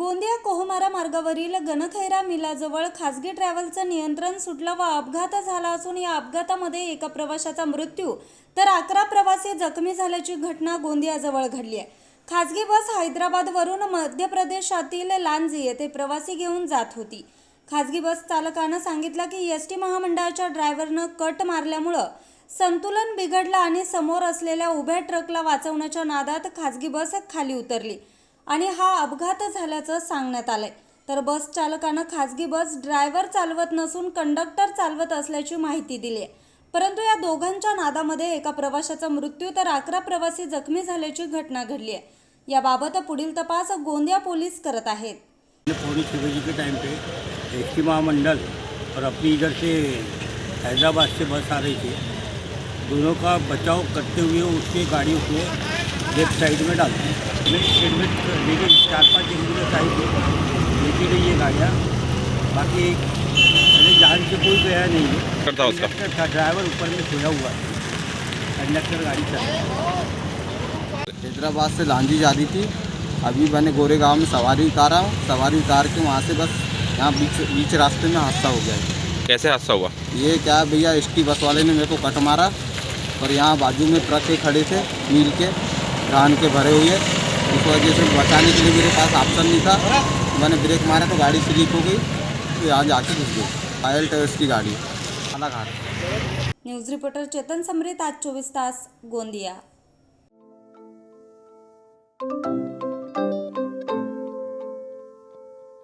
गोंदिया कोहमारा मार्गावरील गणखैरा मिलाजवळ खासगी ट्रॅव्हलचं नियंत्रण सुटलं व अपघात झाला असून या अपघातामध्ये एका प्रवाशाचा मृत्यू तर अकरा प्रवासी जखमी झाल्याची घटना गोंदियाजवळ घडली आहे. खासगी बस हैदराबादवरून मध्य प्रदेशातील लांजी येथे प्रवासी घेऊन जात होती. खासगी बस चालकानं सांगितलं की एस टी महामंडळाच्या ड्रायव्हरनं कट मारल्यामुळं संतुलन बिघडलं आणि समोर असलेल्या उभ्या ट्रकला वाचवण्याच्या नादात खासगी बस खाली उतरली. आणि हा अपघात झाल्याचं सांगण्यात आलंय. तर बस चालकानं खाजगी बस ड्रायव्हर चालवत नसून कंडक्टर चालवत असल्याची माहिती दिली आहे परंतु या दोघांच्या नादामध्ये एका प्रवाशाचा मृत्यू तर अकरा प्रवासी जखमी झाल्याची घटना घडली आहे याबाबत पुढील तपास गोंदिया पोलीस करत आहेत. के टाइम पे महामंडल और अपनी इधर से हैदराबाद से बस आ रही थी। दोनों का बचाव करते हुए उसके गाड़ी उसने लेफ़्ट साइड में डाल दी हेलमेट हेलमेट लेकिन चार पाँच एंबुलेंस आई थी लेती रही ये गाड़ियाँ। बाकी एक मेरे जान से कोई गया नहीं है। करता उसका। कंडक्टर था ड्राइवर ऊपर में सोया हुआ है। कंडक्टर गाड़ी चला रहा हैदराबाद से लांजी जा रही थी। अभी मैंने गोरेगांव में सवारी उतारा। हूँ सवारी उतार के वहाँ से बस यहाँ बीच बीच रास्ते में हादसा हो गया। है। कैसे हादसा हुआ? ये क्या भैया एस बस वाले ने मेरे को कट मारा और यहाँ बाजू में ट्रक के खड़े थे मील के। धान के भरे हुए उस वजह से बचाने के लिए मेरे पास ऑप्शन नहीं था। मैंने ब्रेक मारा तो गाड़ी स्लिप हो गई। तो यहाँ जाके घुस गई। आयल टेस्ट की गाड़ी। अलग खा न्यूज़ रिपोर्टर चेतन समृत आज चौबीस तास गोंदिया।